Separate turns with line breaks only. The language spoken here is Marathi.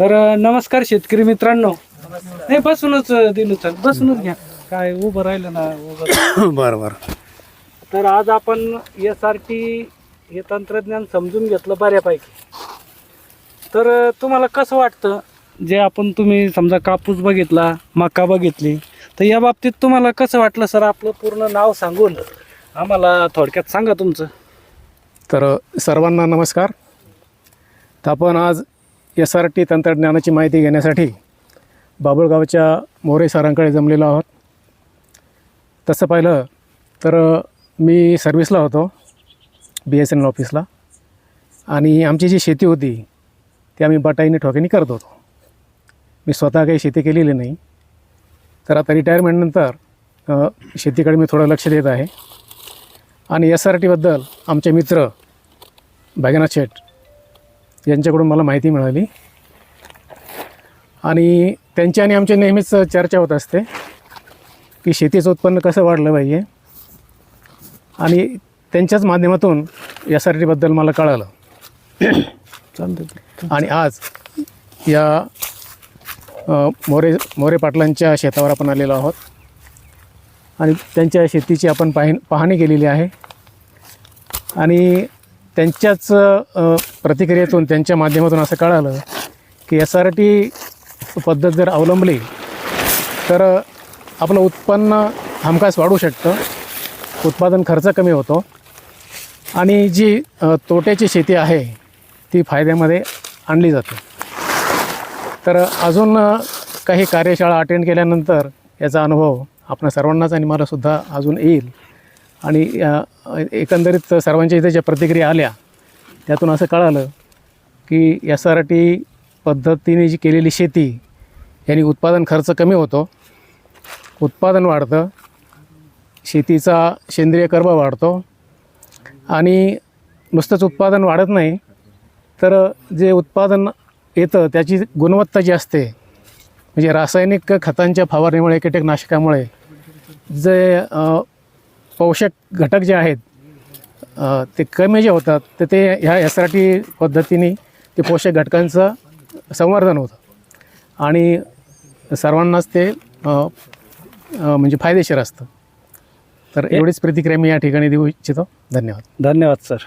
तर नमस्कार शेतकरी मित्रांनो. नाही बसूनच दिलं चल बसूनच घ्या. काय उभं राहिलं ना उभं
बरं बरं.
तर आज आपण एस आर टी हे तंत्रज्ञान समजून घेतलं बऱ्यापैकी. तर तुम्हाला कसं वाटतं जे आपण तुम्ही समजा कापूस बघितला मका बघितली तर या बाबतीत तुम्हाला कसं वाटलं सर? आपलं पूर्ण नाव सांगून आम्हाला थोडक्यात सांगा तुमचं.
तर सर्वांना नमस्कार. तर आपण आज एस आर टी तंत्रज्ञानाची माहिती घेण्यासाठी बाबुळगावच्या मोरे सरांकडे जमलेलो आहोत. तसं पाहिलं तर मी सर्व्हिसला होतो बी एस एन एल ऑफिसला आणि आमची जी शेती होती ती आम्ही बटाईने ठोक्याने करत होतो. मी स्वतः काही शेती केलेली नाही. तर आता रिटायरमेंटनंतर शेतीकडे मी थोडं लक्ष देत आहे. आणि एस आर टीबद्दल आमचे मित्र भाग्यनाथ शेठ यांच्याकडून मला माहिती मिळाली. आणि त्यांची आणि आमची नेहमीच चर्चा होत असते की शेतीचं उत्पन्न कसं वाढलं पाहिजे. आणि त्यांच्याच माध्यमातून एस आर टीबद्दल मला कळालं.
चालतं
आणि आज या मोरे मोरे पाटलांच्या शेतावर आपण आलेलो आहोत. आणि त्यांच्या शेतीची आपण पाहि पाहणी केलेली आहे. आणि त्यांच्याच प्रतिक्रियेतून त्यांच्या माध्यमातून असं कळालं की एस आर टी पद्धत जर अवलंबली तर आपलं उत्पन्न हमखास वाढू शकतं. उत्पादन खर्च कमी होतो. आणि जी तोट्याची शेती आहे ती फायद्यामध्ये आणली जाते. तर अजून काही कार्यशाळा अटेंड केल्यानंतर याचा अनुभव आपणा सर्वांनाच आणि मलासुद्धा अजून येईल. आणि एकंदरीत सर्वांच्या इथे ज्या प्रतिक्रिया आल्या त्यातून असं कळालं की एस आर टी पद्धतीने जी केलेली शेती यांनी उत्पादन खर्च कमी होतो उत्पादन वाढतं शेतीचा सेंद्रिय कर्ब वाढतो आणि नुसतंच उत्पादन वाढत नाही तर जे उत्पादन येतं त्याची गुणवत्ता जी असते म्हणजे रासायनिक खतांच्या फवारणीमुळे कीटकनाशकामुळे जे पोषक घटक जे आहेत ते कमी जे होतात तर ते ह्या एस आर टी पद्धतीने ते पोषक घटकांचं संवर्धन होतं. आणि सर्वांनाच ते म्हणजे फायदेशीर असतं. तर एवढीच प्रतिक्रिया मी या ठिकाणी देऊ इच्छितो. धन्यवाद.
धन्यवाद सर.